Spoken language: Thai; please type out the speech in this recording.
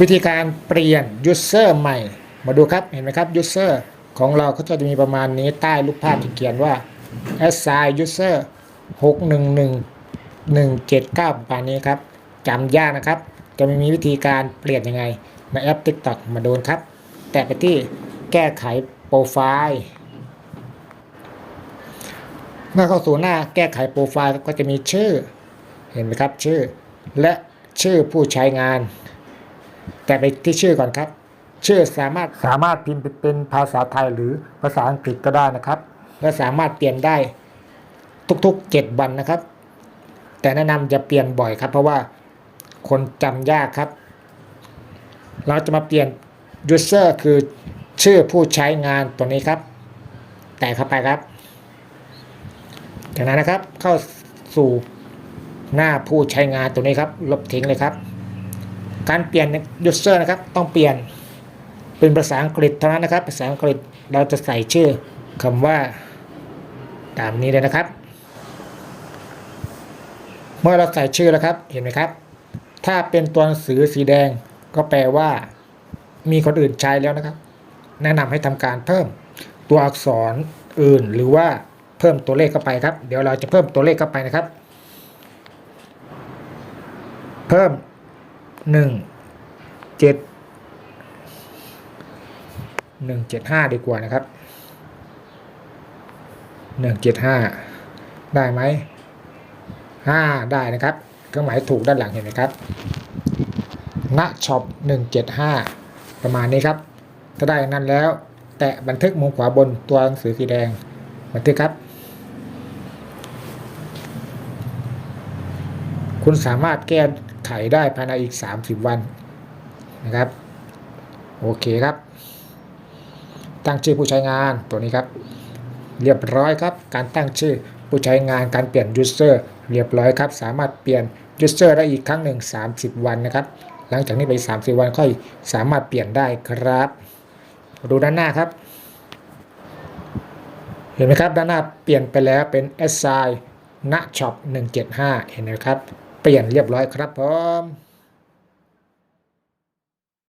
วิธีการเปลี่ยน user ใหม่ มาดูครับเห็นไหมครับ user ของเราก็จะมีประมาณนี้ใต้รูปภาพที่เขียนว่า assign user 611 179ประมาณนี้ครับจำยากนะครับ จะไม่มีวิธีการเปลี่ยนยังไงในแอป TikTok มาดูครับ แตะไปที่แก้ไขโปรไฟล์เมื่อเข้าสู่หน้าแก้ไขโปรไฟล์ก็จะมีชื่อ เห็นไหมครับชื่อ และชื่อผู้ใช้งาน แต่ไปที่ชื่อก่อนครับ ชื่อสามารถสามารถพิมพ์เป็นภาษาไทยหรือภาษาอังกฤษก็ได้นะครับ และสามารถเปลี่ยนได้ทุกๆ7วันนะครับ แต่แนะนำจะเปลี่ยนบ่อยครับ เพราะว่าคนจำยากครับ เราจะมาเปลี่ยน user คือชื่อผู้ใช้งานตัวนี้ครับ แต่เข้าไปครับ จากนั้นนะครับเข้าสู่หน้าผู้ใช้งานตัวนี้ครับ ลบทิ้งเลยครับ การเปลี่ยน user นะครับ ต้องเปลี่ยนเป็นภาษาอังกฤษเท่านั้นนะครับ ภาษาอังกฤษเราจะใส่ชื่อคำว่าตามนี้เลยนะครับ เมื่อเราใส่ชื่อแล้วครับ เห็นไหมครับ ถ้าเป็นตัวหนังสือสีแดงก็แปลว่า มีคนอื่นใช้แล้วนะครับ แนะนำให้ทำการเพิ่มตัวอักษรอื่นหรือว่าเพิ่มตัวเลขเข้าไปครับ เดี๋ยวเราจะเพิ่มตัวเลขเข้าไปนะครับ เพิ่ม หนึ่งเจ็ดหนึ่งเจ็ดห้าดีกว่านะครับหนึ่งเจ็ดห้าได้ไหมห้าได้นะครับเครื่องหมายถูกด้านหลังเห็นไหมครับณช็อปหนึ่งเจ็ดห้าประมาณนี้ครับ ถ้าได้นั้นแล้ว แตะบันทึกมุมขวาบนตัวหนังสือสีแดงบันทึกครับ คุณสามารถแก้ ไขได้ภายในอีก 30 วันนะครับ โอเคครับ ตั้งชื่อผู้ใช้งานตัวนี้ครับ เรียบร้อยครับ การตั้งชื่อผู้ใช้งานการเปลี่ยน user เรียบร้อยครับ สามารถเปลี่ยน user ได้อีกครั้งหนึ่ง 30 วันนะครับ หลังจากนี้ไป 30 วันค่อยสามารถเปลี่ยนได้ครับ ดูด้านหน้าครับ เห็นไหมครับด้านหน้าเปลี่ยนไปแล้วเป็น s i ณช็อป175 เห็นไหมครับ เปลี่ยนเรียบร้อยครับผม